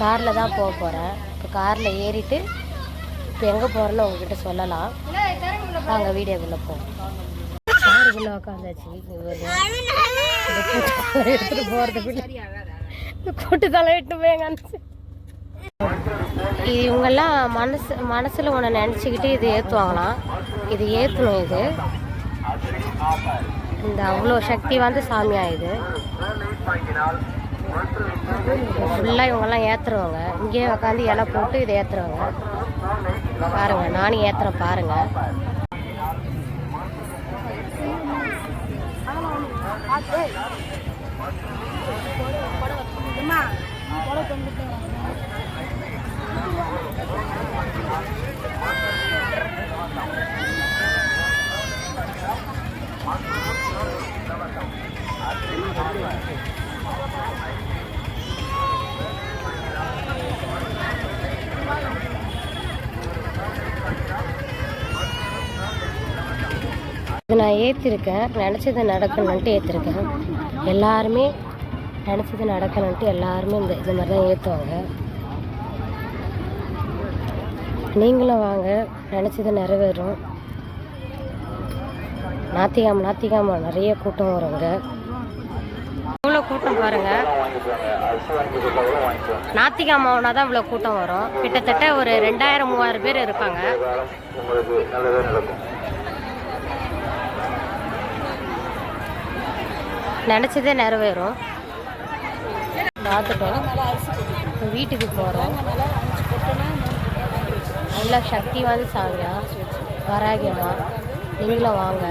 காரில் தான் போக போகிறேன் இப்போ காரில் ஏறிட்டு இப்போ எங்கே போகிறேன்னு உங்ககிட்ட சொல்லலாம். நாங்கள் வீடியோக்குள்ளே போவோம். காருக்குள்ளே உட்காந்தாச்சு இந்த எடுத்துகிட்டு போகிறதுக்குள்ள இந்த கூட்டத்தால எட்டு போய் இது இவங்கெல்லாம் மனசு மனசில் ஒன்று நினச்சிக்கிட்டு இது ஏற்றுவாங்களாம் இது ஏற்றணும் இது. இந்த அவ்வளோ சக்தி வந்து சாமியாக இது. ஃபுல்லாக இவங்கெல்லாம் ஏற்றுருவாங்க இங்கேயே உட்காந்து இலை போட்டு இதை ஏற்றுருவாங்க பாருங்க நானும் ஏற்றுறேன் பாருங்க. இது நான் ஏற்றிருக்கேன் நினச்சது நடக்கணுன்ட்டு ஏற்றிருக்கேன் எல்லாருமே நினச்சது நடக்கணுன்ட்டு எல்லாருமே இந்த இது மாதிரி தான் ஏற்றுவாங்க நீங்களும் வாங்க நினச்சது நிறைவேறும். நாத்திகாம நாத்திகாம நிறைய கூட்டம் வருங்க இவ்வளோ கூட்டம் பாருங்க. நாத்திகாமாவனா தான் இவ்வளோ கூட்டம் வரும். கிட்டத்தட்ட ஒரு ரெண்டாயிரம் மூவாயிரம் பேர் இருப்பாங்க. நினச்சதே நிறைவேறும். பார்த்துட்டோம் இப்போ வீட்டுக்கு போகிறோம் நல்லா சக்தி வந்து சாமியா வராகியம்மா. நீங்களும் வாங்க.